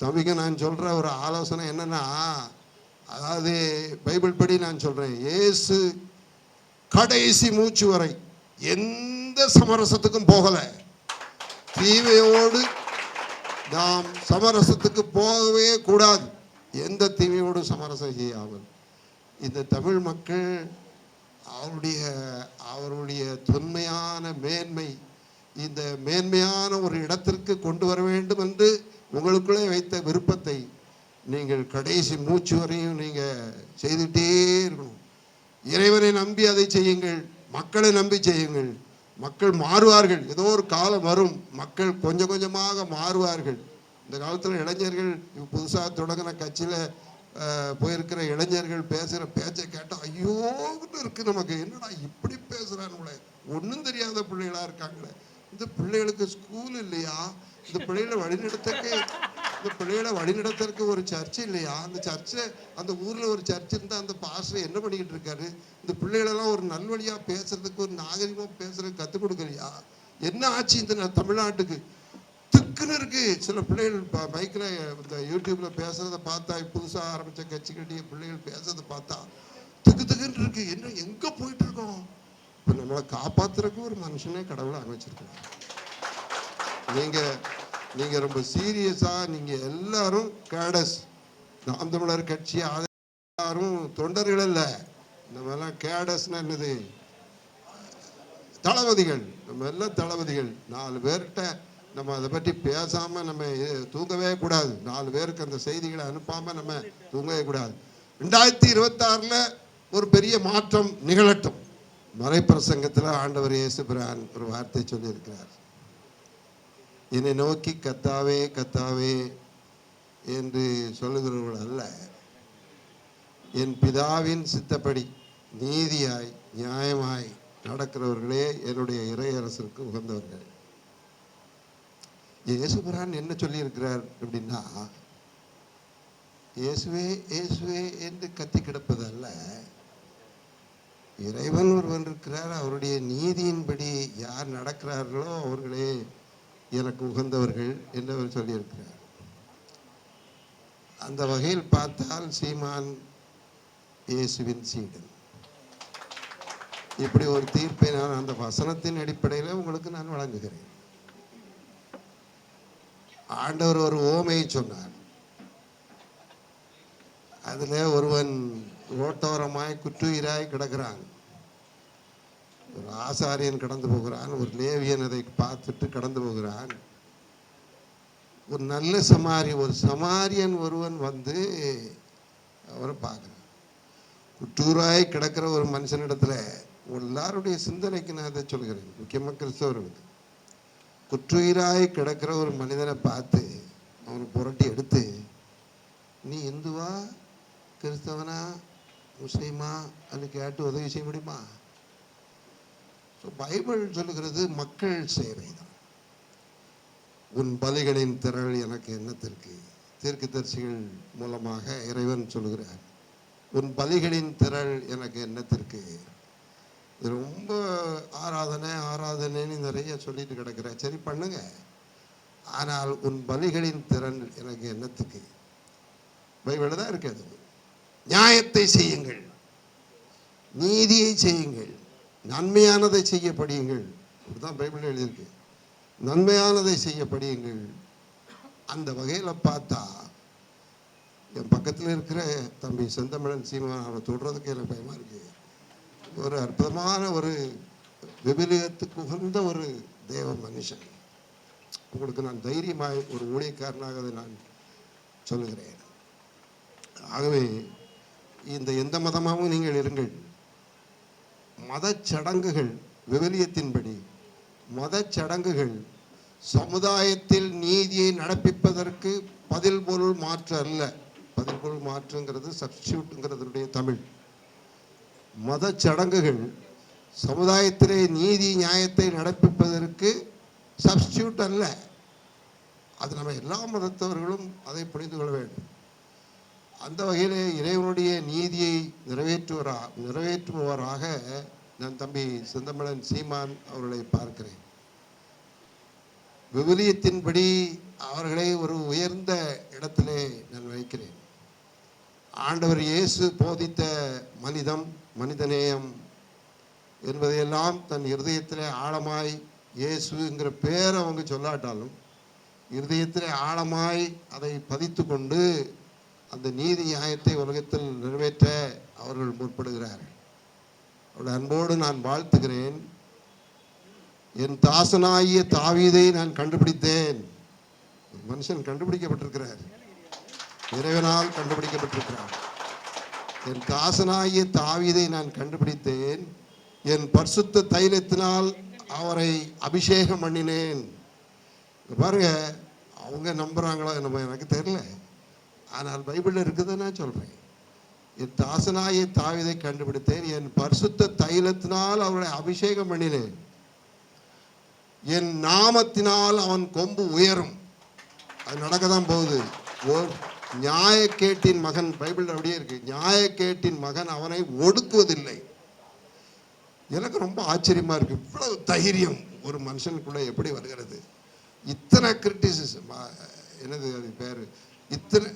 தம்பிக்கு நான் சொல்கிற ஒரு ஆலோசனை என்னன்னா அதாவது பைபிள் படி நான் சொல்கிறேன் இயேசு கடைசி மூச்சு வரை எந்த சமரசத்துக்கும் போகலை. தீமையோடு நாம் சமரசத்துக்கு போகவே கூடாது. எந்த தீமையோடு சமரசம் செய்யாமல். இந்த தமிழ் மக்கள் அவருடைய அவருடைய தொன்மையான மேன்மை இந்த மேன்மையான ஒரு இடத்திற்கு கொண்டு வர வேண்டும் என்று உங்களுக்குள்ளே வைத்த விருப்பத்தை நீங்கள் கடைசி மூச்சு வரையும் நீங்கள் செய்துட்டே இருக்கணும். இறைவனை நம்பி அதை செய்யுங்கள் மக்களை நம்பி செய்யுங்கள். மக்கள் மாறுவார்கள். ஏதோ ஒரு காலம் வரும் மக்கள் கொஞ்சம் கொஞ்சமாக மாறுவார்கள். இந்த காலத்தில் இளைஞர்கள் புதுசாக தொடங்கின கட்சியில் போயிருக்கிற இளைஞர்கள் பேசுகிற பேச்சை கேட்டால் ஐயோன்னு இருக்குது நமக்கு. என்னடா இப்படி பேசுகிறானுங்களே ஒன்றும் தெரியாத பிள்ளைகளாக இருக்காங்களே. இந்த பிள்ளைகளுக்கு ஸ்கூல் இல்லையா? இந்த பிள்ளைகளை வழிநடத்தக்கு இந்த பிள்ளைகளை வழிநடத்துறதுக்கு ஒரு சர்ச் இல்லையா? அந்த சர்ச்சில் அந்த ஊரில் ஒரு சர்ச் இருந்தால் அந்த பாஸ்டர் என்ன பண்ணிக்கிட்டு இருக்காரு? இந்த பிள்ளைகளெல்லாம் ஒரு நல்வழியாக பேசுறதுக்கு ஒரு நாகரிகமாக பேசுறதுக்கு கற்றுக் கொடுக்கலையா? என்ன ஆச்சு இந்த தமிழ்நாட்டுக்கு? திக்குன்னு இருக்கு. சில பிள்ளைகள் மைக்கில் இந்த யூடியூப்ல பேசுறத பார்த்தா புதுசாக ஆரம்பிச்ச கட்டிய பிள்ளைகள் பேசுறதை பார்த்தா திக்கு திக்குன்னு இருக்கு. என்ன எங்கே போயிட்டு இருக்கோம் இப்போ நம்மளை காப்பாத்துறதுக்கு ஒரு மனுஷனே கடவுளை அமைச்சிருக்காங்க நீங்கள் நீங்க ரொம்ப சீரியஸா நீங்க எல்லாரும் கேடஸ். நாம் தமிழர் கட்சி ஆதரி- யாரும் தொண்டர்கள் அல்ல. நம்ம எல்லாம் கேடஸ்னா என்னது? தளபதிகள். நம்ம எல்லாம் தளபதிகள். நாலு பேர்கிட்ட நம்ம அதை பற்றி பேசாமல் நம்ம தூங்கவே கூடாது. நாலு பேருக்கு அந்த செய்திகளை அனுப்பாமல் நம்ம தூங்கவே கூடாது. ரெண்டாயிரத்தி இருபத்தாறில் ஒரு பெரிய மாற்றம் நிகழட்டும். மறைப்பிரசங்கத்தில் ஆண்டவர் இயேசுபிரான் ஒரு வார்த்தை சொல்லியிருக்கிறார். என்னை நோக்கி கத்தாவே கத்தாவே என்று சொல்லுகிறவர்கள் அல்ல. என் பிதாவின் சித்தப்படி நீதியாய் நியாயமாய் நடக்கிறவர்களே என்னுடைய இறையரசருக்கு உகந்தவர்கள். இயேசுபிரான் என்ன சொல்லியிருக்கிறார் அப்படின்னா இயேசுவே இயேசுவே என்று கத்தி கிடப்பது அல்ல இறைவன் ஒருவன் இருக்கிறார். அவருடைய நீதியின்படி யார் நடக்கிறார்களோ அவர்களே எனக்கு உகந்தவர்கள் என்று அவர் சொல்லியிருக்கிறார். அந்த வகையில் பார்த்தால் சீமான் இயேசுவின் சீடன். இப்படி ஒரு தீர்ப்பை நான் அந்த வசனத்தின் அடிப்படையில் உங்களுக்கு நான் வழங்குகிறேன். ஆண்டவர் ஒரு ஓமையை சொன்னார். அதில் ஒருவன் ரோட்டோரமாய் குற்றுயிராய் கிடக்கிறான். ஒரு ஆசாரியன் கடந்து போகிறான் ஒரு லேவியன் அதை பார்த்துட்டு கடந்து போகிறான். ஒரு நல்ல சமாரி ஒரு சமாரியன் ஒருவன் வந்து அவரை பார்க்குறான். குற்றூராய் கிடக்கிற ஒரு மனுஷனிடத்துல எல்லாருடைய சிந்தனைக்கு நான் அதை சொல்கிறேன். முக்கியமாக கிறிஸ்தவர்களுக்கு குற்றுயிராய் கிடக்கிற ஒரு மனிதனை பார்த்து அவனை புரட்டி எடுத்து நீ இந்துவா கிறிஸ்தவனா முஸ்லீமா? அது கேட்டு உதவி செய்ய முடியுமா? பைபிள் சொல்லுகிறது மக்கள் சேவை தான். உன் பலிகளின் திரள் எனக்கு என்னத்திற்கு? தீர்க்கதரிசிகள் மூலமாக இறைவன் சொல்லுகிறார் உன் பலிகளின் திரள் எனக்கு என்னத்திற்கு? இது ரொம்ப ஆராதனை ஆராதனைன்னு நிறைய சொல்லிட்டு கிடக்கிற. சரி பண்ணுங்க. ஆனால் உன் பலிகளின் திறன் எனக்கு என்னத்துக்கு பைபிள் தான் இருக்கிறது நியாயத்தை செய்யுங்கள் நீதியை செய்யுங்கள் நன்மையானதை செய்ய படியுங்கள் இதுதான் பைபிள் எழுதியிருக்கு. நன்மையானதை செய்ய படியுங்கள் அந்த வகையில் பார்த்தா என் பக்கத்தில் இருக்கிற தம்பி செந்தமிழன் சீமான் அவனை தொடுறதுக்கு எனக்கு பயமாக இருக்கு. ஒரு அற்புதமான ஒரு விபிலியத்துக்கு உகந்த ஒரு தேவ மனுஷன். உங்களுக்கு நான் தைரியமாய் ஒரு ஊழியக்காரனாக அதை நான் சொல்லுகிறேன். ஆகவே இந்த எந்த மதமாகவும் நீங்கள் இருங்கள். மதச் சடங்குகள் விவிலியத்தின்படி மதச் சடங்குகள் சமுதாயத்தில் நீதியை நடப்பிப்பதற்கு பதில் பொருள் மாற்று அல்ல. பதில் பொருள் மாற்றுங்கிறது சப்ஸ்டியூட்டுங்கிறதுடைய தமிழ். மதச் சடங்குகள் சமுதாயத்திலே நீதி நியாயத்தை நடப்பிப்பதற்கு சப்ஸ்டியூட் அல்ல. அது நம்ம எல்லா மதத்தவர்களும் அதை புரிந்து கொள்ள வேண்டும். அந்த வகையிலே இறைவனுடைய நீதியை நிறைவேற்றுவரா நிறைவேற்றுபவராக நான் தம்பி செந்தமிழன் சீமான் அவர்களை பார்க்கிறேன். விவிலியத்தின்படி அவர்களை ஒரு உயர்ந்த இடத்திலே நான் வைக்கிறேன். ஆண்டவர் இயேசு போதித்த மனிதம் மனிதநேயம் என்பதையெல்லாம் தன் இருதயத்திலே ஆழமாய் இயேசுங்கிற பேரை அவங்க சொல்லாட்டாலும் இருதயத்திலே ஆழமாய் அதை பதித்து கொண்டு அந்த நீதி நியாயத்தை உலகத்தில் நிறைவேற்ற அவர்கள் முற்படுகிறார்கள். அவருடைய அன்போடு நான் வாழ்த்துகிறேன். என் தாசனாகிய தாவீதை நான் கண்டுபிடித்தேன். ஒரு மனுஷன் கண்டுபிடிக்கப்பட்டிருக்கிறார். இறைவனால் கண்டுபிடிக்கப்பட்டிருக்கிறார். என் தாசனாகிய தாவீதை நான் கண்டுபிடித்தேன். என் பரிசுத்த தைலத்தினால் அவரை அபிஷேகம் பண்ணினேன். பாருங்க அவங்க நம்புறாங்களோ என்னமோ எனக்கு தெரியல. ஆனால் பைபிளில் இருக்குதை நான் சொல்கிறேன் என் தாசனாகிய தாவிதை கண்டுபிடித்தேன். என் பரிசுத்த தைலத்தினால் அவர்களை அபிஷேகம் பண்ணினேன். என் நாமத்தினால் அவன் கொம்பு உயரும். அது நடக்க தான் போகுது. ஓர் நியாயக்கேட்டின் மகன் பைபிள் அப்படியே இருக்கு. நியாயக்கேட்டின் மகன் அவனை ஒடுக்குவதில்லை. எனக்கு ரொம்ப ஆச்சரியமா இருக்கு. இவ்வளவு தைரியம் ஒரு மனுஷனுக்குள்ள எப்படி வருகிறது? இத்தனை கிரிட்டிசிசம் என்னது அது பேர்? இத்தனை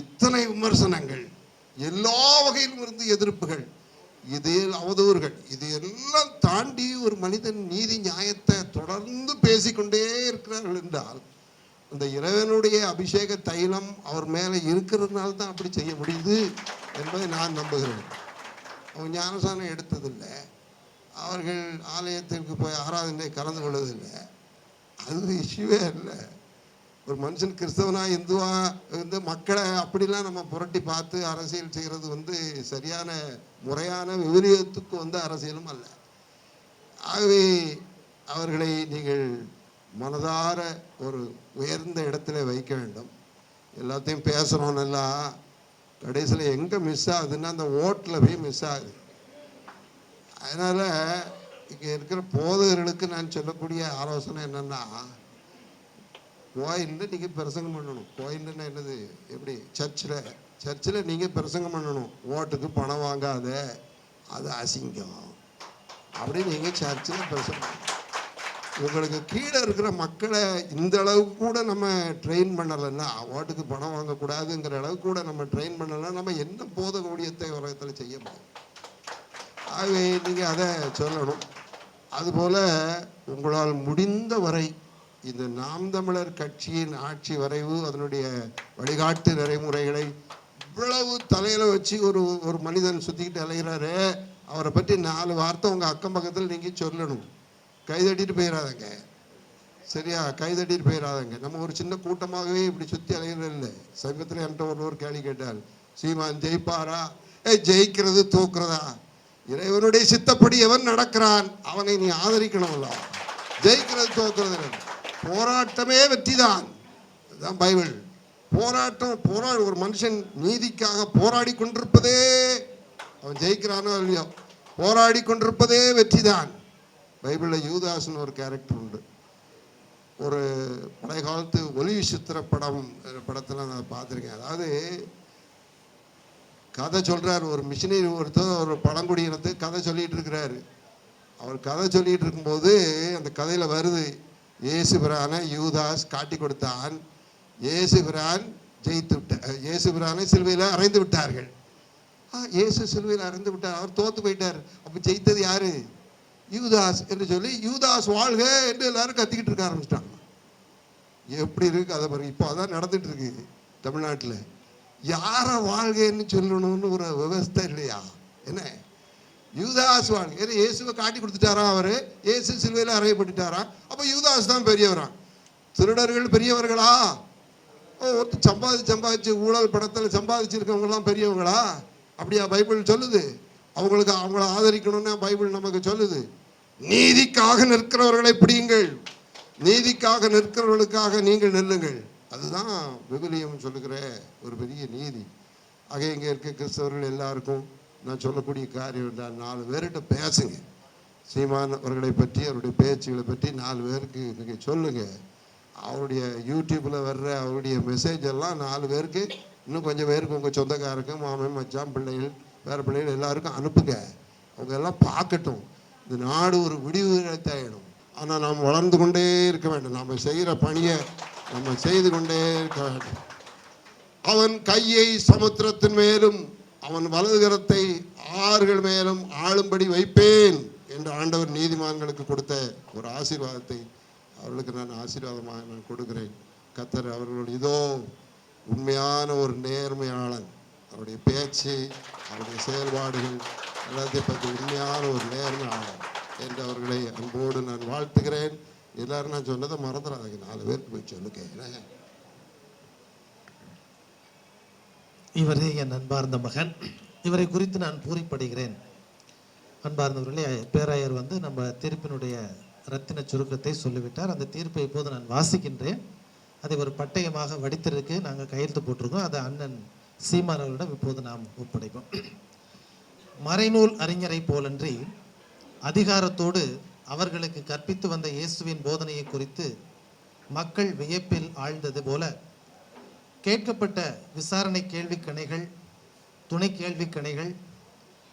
இத்தனை விமர்சனங்கள் எல்லா வகையிலும் இருந்து எதிர்ப்புகள் இது அவதூறுகள் இது எல்லாம் தாண்டி ஒரு மனிதன் நீதி நியாயத்தை தொடர்ந்து பேசிக்கொண்டே இருக்கிறார்கள் என்றால் அந்த இறைவனுடைய அபிஷேக தைலம் அவர் மேலே இருக்கிறதுனால தான் அப்படி செய்ய முடியுது என்பதை நான் நம்புகிறேன். அவங்க ஞானசானம் எடுத்ததில்லை. அவர்கள் ஆலயத்திற்கு போய் ஆராதனை கலந்து கொள்வதில்லை. அது இஷ்யூவே இல்லை. ஒரு மனுஷன் கிறிஸ்தவனா இந்துவா வந்து மக்களை அப்படிலாம் நம்ம புரட்டி பார்த்து அரசியல் செய்கிறது வந்து சரியான முறையான விபரீதத்துக்கு வந்து அரசியலும் அல்ல. ஆகவே அவர்களை நீங்கள் மனதார ஒரு உயர்ந்த இடத்துல வைக்க வேண்டும். எல்லாத்தையும் பேசுகிறோம் நல்லா. கடைசியில் எங்கே மிஸ் ஆகுதுன்னா அந்த ஓட்டில் போய் மிஸ் ஆகுது. அதனால் இங்கே இருக்கிற போதகர்களுக்கு நான் சொல்லக்கூடிய ஆலோசனை என்னென்னா கோயிலில் நீங்கள் பிரசங்கம் பண்ணணும். கோயில்னா என்னது? எப்படி? சர்ச்சில் சர்ச்சில் நீங்கள் பிரசங்கம் பண்ணணும். ஓட்டுக்கு பணம் வாங்காத. அது அசிங்கம். அப்படி நீங்கள் சர்ச்சில் பிரசங்கம் உங்களுக்கு கீழே இருக்கிற மக்களை இந்த அளவுக்கு கூட நம்ம ட்ரெயின் பண்ணலைன்னா ஓட்டுக்கு பணம் வாங்கக்கூடாதுங்கிற அளவுக்கு கூட நம்ம ட்ரெயின் பண்ணலைன்னா நம்ம என்ன போத ஊழியத்தை உலகத்தில் செய்ய முடியும்? ஆகவே நீங்கள் அதை சொல்லணும். அதுபோல் உங்களால் முடிந்த வரை இந்த நாம் தமிழர் கட்சியின் ஆட்சி வரைவு அதனுடைய வழிகாட்டு நடைமுறைகளை இவ்வளவு தலையில் வச்சு ஒரு ஒரு மனிதன் சுற்றிக்கிட்டு அலைகிறாரு அவரை பற்றி நாலு வார்த்தை உங்கள் அக்கம் பக்கத்தில் நீங்கள் சொல்லணும். கைதட்டிட்டு போயிடாதங்க சரியா? கைதட்டிட்டு போயிடாதங்க நம்ம ஒரு சின்ன கூட்டமாகவே இப்படி சுற்றி அலைகிறது இல்லை. சமீபத்தில் என்கிட்ட ஒரு கேள்வி கேட்டார். சீமான் ஜெயிப்பாரா? ஏ ஜெயிக்கிறது தூக்குறதா? இறைவனுடைய சித்தப்படி எவன் நடக்கிறான் அவனை நீ ஆதரிக்கணும்ல. ஜெயிக்கிறது தோக்குறது போராட்டமே வெற்றி தான் அதுதான் பைபிள். போராட்டம் போரா ஒரு மனுஷன் நீதிக்காக போராடி கொண்டிருப்பதே அவன் ஜெயிக்கிறானோ இல்லையோ போராடி கொண்டிருப்பதே வெற்றி தான் பைபிளில் யூதாஸ்னு ஒரு கேரக்டர் உண்டு. ஒரு பழைய காலத்து ஒளி சித்திர படம் படத்தில் நான் பார்த்துருக்கேன். அதாவது கதை சொல்கிறார் ஒரு மிஷினரி ஒருத்தர் ஒரு பழங்குடி கதை சொல்லிகிட்டு இருக்கிறாரு. அவர் கதை சொல்லிகிட்டு இருக்கும்போது அந்த கதையில் வருது இயேசு பிரானை யூதாஸ் காட்டி கொடுத்தான் இயேசு பிரான் ஜெயித்து விட்டார் இயேசுபிரானை சிலுவையில் அறைந்து விட்டார்கள். ஆ இயேசு சிலுவையில் அறைந்து விட்டார். அவர் தோத்து போயிட்டார். அப்போ ஜெயித்தது யாரு? யூதாஸ் என்று சொல்லி யூதாஸ் வாழ்க என்று எல்லாரும் கத்திக்கிட்டு இருக்க ஆரம்பிச்சிட்டாங்க. எப்படி இருக்கு அதை பாருங்க. இப்போ அதான் நடந்துட்டு இருக்கு தமிழ்நாட்டில். யாரை வாழ்கைன்னு சொல்லணும்னு ஒரு விவஸ்தை இல்லையா? என்ன? யூதாஸ் ஏன்னா இயேசுவை காட்டி கொடுத்துட்டாரா அவர். இயேசு சிலுவையில் அறையப்பட்டுட்டாரா அப்போ யூதாஸ் தான் பெரியவரா திருடர்கள் பெரியவர்களா? ஒருத்தர் சம்பாதிச்சு சம்பாதிச்சு ஊழல் படத்தில் சம்பாதிச்சிருக்கவங்களாம் பெரியவங்களா? அப்படியா பைபிள் சொல்லுது. அவங்களுக்கு அவங்கள ஆதரிக்கணும்னு பைபிள் நமக்கு சொல்லுது. நீதிக்காக நிற்கிறவர்களை பிடியுங்கள். நீதிக்காக நிற்கிறவர்களுக்காக நீங்கள் நில்லுங்கள். அதுதான் விபிலியம் சொல்லுகிற ஒரு பெரிய நீதி. ஆக இங்கே இருக்க கிறிஸ்தவர்கள் எல்லாருக்கும் நான் சொல்லக்கூடிய காரியம் என்றால் நாலு பேர்கிட்ட பேசுங்க. சீமான் அவர்களை பற்றி அவருடைய பேச்சுகளை பற்றி நாலு பேருக்கு நீங்கள் சொல்லுங்கள் அவருடைய யூடியூப்பில் வர்ற அவருடைய மெசேஜ் எல்லாம் நாலு பேருக்கு இன்னும் கொஞ்சம் பேருக்கு உங்கள் சொந்தக்காரருக்கு மாமன் மச்சான் பிள்ளைகள் வேறு பிள்ளைகள் எல்லாருக்கும் அனுப்புங்க. அவங்க எல்லாம் பார்க்கட்டும். இந்த நாடு ஒரு விடிவு தேடணும் ஆனால் நாம் வளர்ந்து கொண்டே இருக்க வேண்டும். நாம் செய்கிற பணியை நம்ம செய்து கொண்டே இருக்க வேண்டும். அவன் கையை சமுத்திரத்தின் மேலும் அவன் வலதுகரத்தை ஆறுகள் மேலும் ஆளும்படி வைப்பேன் என்று ஆண்டவர் நீதிமான்களுக்கு கொடுத்த ஒரு ஆசீர்வாதத்தை அவர்களுக்கு நான் ஆசீர்வாதமாக நான் கொடுக்கிறேன். கத்தர் அவர்கள் இதோ உண்மையான ஒரு நேர்மையாளன். அவருடைய பேச்சு அவருடைய செயல்பாடுகள் எல்லாத்தையும் பற்றி உண்மையான ஒரு நேர்மையாளன் என்று அவர்களை அன்போடு நான் வாழ்த்துகிறேன். எல்லாரும் நான் சொன்னதை மறந்துடாதீங்க. நாலு பேருக்கு போய் சொல்லுங்க என்ன? இவரே என் அன்பார்ந்த மகன். இவரை குறித்து நான் பூரிப்படுகிறேன். அன்பார்ந்தவர்களே பேராயர் வந்து நம்ம தீர்ப்பினுடைய ரத்தின சுருக்கத்தை சொல்லிவிட்டார். அந்த தீர்ப்பை இப்போது நான் வாசிக்கின்றேன். அதை ஒரு பட்டயமாக வடித்திருக்கு நாங்கள் கையெழுத்து போட்டிருக்கோம். அதை அண்ணன் சீமான் அவர்களிடம் இப்போது நாம் ஒப்படைப்போம். மறைநூல் அறிஞரை போலன்றி அதிகாரத்தோடு அவர்களுக்கு கற்பித்து வந்த இயேசுவின் போதனையை குறித்து மக்கள் வியப்பில் ஆழ்ந்தது போல கேட்கப்பட்ட விசாரணை கேள்விக்கணைகள் துணை கேள்விக்கணைகள்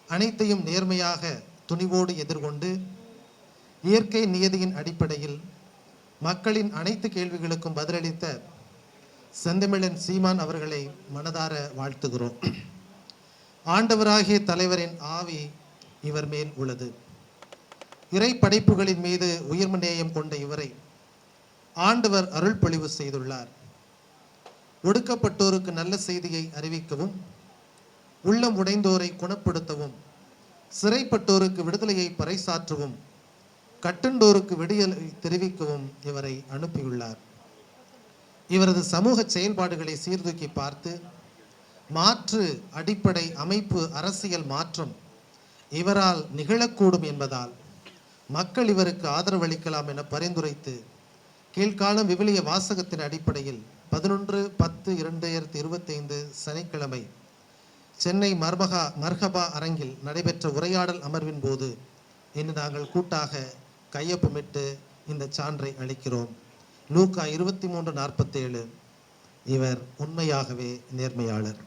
அனைத்தையும் நேர்மையாக துணிவோடு எதிர்கொண்டு இயற்கை நியதியின் அடிப்படையில் மக்களின் அனைத்து கேள்விகளுக்கும் பதிலளித்த செந்தமிழன் சீமான் அவர்களை மனதார வாழ்த்துகிறோம். ஆண்டவராகிய தலைவரின் ஆவி இவர் மேல் உள்ளது. இறை படைப்புகளின் மீது உயர்ம நேயம் கொண்ட இவரை ஆண்டவர் அருள் பொழிவு செய்துள்ளார். ஒடுக்கப்பட்டோருக்கு நல்ல செய்தியை அறிவிக்கவும் உள்ளம் உடைந்தோரை குணப்படுத்தவும் சிறைப்பட்டோருக்கு விடுதலையை பறைசாற்றவும் கட்டுண்டோருக்கு விடியலை தெரிவிக்கவும் இவரை அனுப்பியுள்ளார். இவரது சமூக செயல்பாடுகளை சீர்தூக்கி பார்த்து மாற்று அடிப்படை அமைப்பு அரசியல் மாற்றம் இவரால் நிகழக்கூடும் என்பதால் மக்கள் இவருக்கு ஆதரவளிக்கலாம் என பரிந்துரைத்து கீழ்காலம் விவிலிய வாசகத்தின் அடிப்படையில் பதினொன்று பத்து இரண்டாயிரத்தி இருபத்தைந்து சனிக்கிழமை சென்னை மர்மகா மர்ஹபா அரங்கில் நடைபெற்ற உரையாடல் அமர்வின் போது இன்று நாங்கள் கூட்டாக கையொப்பமிட்டு இந்த சான்றை அளிக்கிறோம். லூக்கா இருபத்தி மூன்று நாற்பத்தேழு. இவர் உண்மையாகவே நேர்மையாளர்.